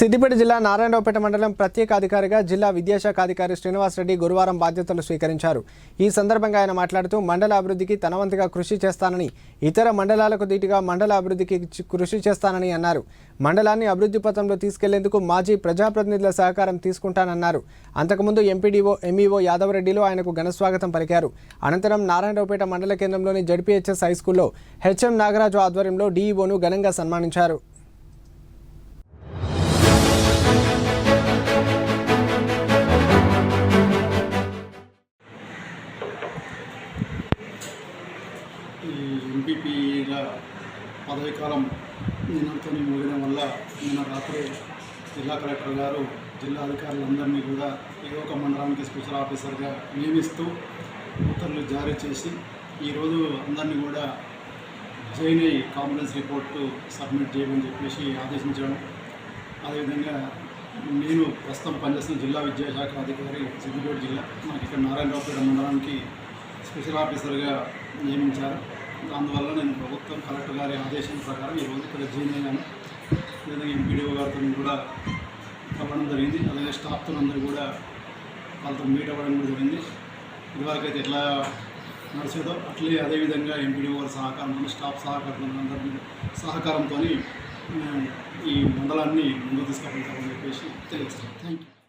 సిద్దిపేట జిల్లా నారాయణరావుపేట మండలం ప్రత్యేక అధికారిగా జిల్లా విద్యాశాఖ అధికారి శ్రీనివాసరెడ్డి గురువారం బాధ్యతలు స్వీకరించారు. ఈ సందర్భంగా ఆయన మాట్లాడుతూ మండల అభివృద్ధికి తనవంతుగా కృషి చేస్తానని ఇతర మండలాలకు దీటుగా మండల అభివృద్ధికి కృషి చేస్తానని అన్నారు. మండలాన్ని అభివృద్ధి పథంలో తీసుకెళ్ళేందుకు మాజీ ప్రజాప్రతినిధుల సహకారం తీసుకుంటానన్నారు. అంతకుముందు ఎంపీడీఓ ఎంఈఓ యాదవరెడ్డిలో ఆయనకు ఘనస్వాగతం పలికారు. అనంతరం నారాయణరావుపేట మండల కేంద్రంలోని జడ్పీహెచ్ఎస్ హైస్కూల్లో హెచ్ఎం నాగరాజు ఆధ్వర్యంలో డీఈఓను ఘనంగా సన్మానించారు. ఈ ఎంపీపీల పదవీకాలం నిన్నటితో ముగియడం వల్ల నిన్న రాత్రి జిల్లా కలెక్టర్ గారు జిల్లా అధికారులందరినీ కూడా ఏదో ఒక మండలానికి స్పెషల్ ఆఫీసర్గా నియమిస్తూ ఉత్తర్వులు జారీ చేసి ఈరోజు అందరినీ కూడా జైన్ అయ్యి కాంప్లెన్స్ రిపోర్టు సబ్మిట్ చేయమని చెప్పేసి ఆదేశించడం అదేవిధంగా నేను ప్రస్తుతం పనిచేస్తున్న జిల్లా విద్యాశాఖ అధికారి సిద్దిపేట జిల్లా నాకు ఇక్కడ నారాయణరావుపేట మండలానికి స్పెషల్ ఆఫీసర్గా నియమించారు. అందువల్ల నేను ప్రభుత్వం కలెక్టర్ గారి ఆదేశం ప్రకారం ఈరోజు ఇక్కడ జాయిన్ అయ్యాను. అదేవిధంగా ఎంపీడీఓ గారితో కూడా కలవడం జరిగింది. అలాగే స్టాఫ్తో అందరూ కూడా వాళ్ళతో మీట్ అవ్వడం కూడా జరిగింది. ఇదివరకైతే ఎట్లా నడిచేదో అట్లే అదేవిధంగా ఎంపీడీఓ గారి సహకారంతో స్టాఫ్ సహకారంతో అందరి సహకారంతో ఈ మండలాన్ని ముందుకు తీసుకెళ్తామని చెప్పేసి తెలియజేస్తాను థ్యాంక్ యూ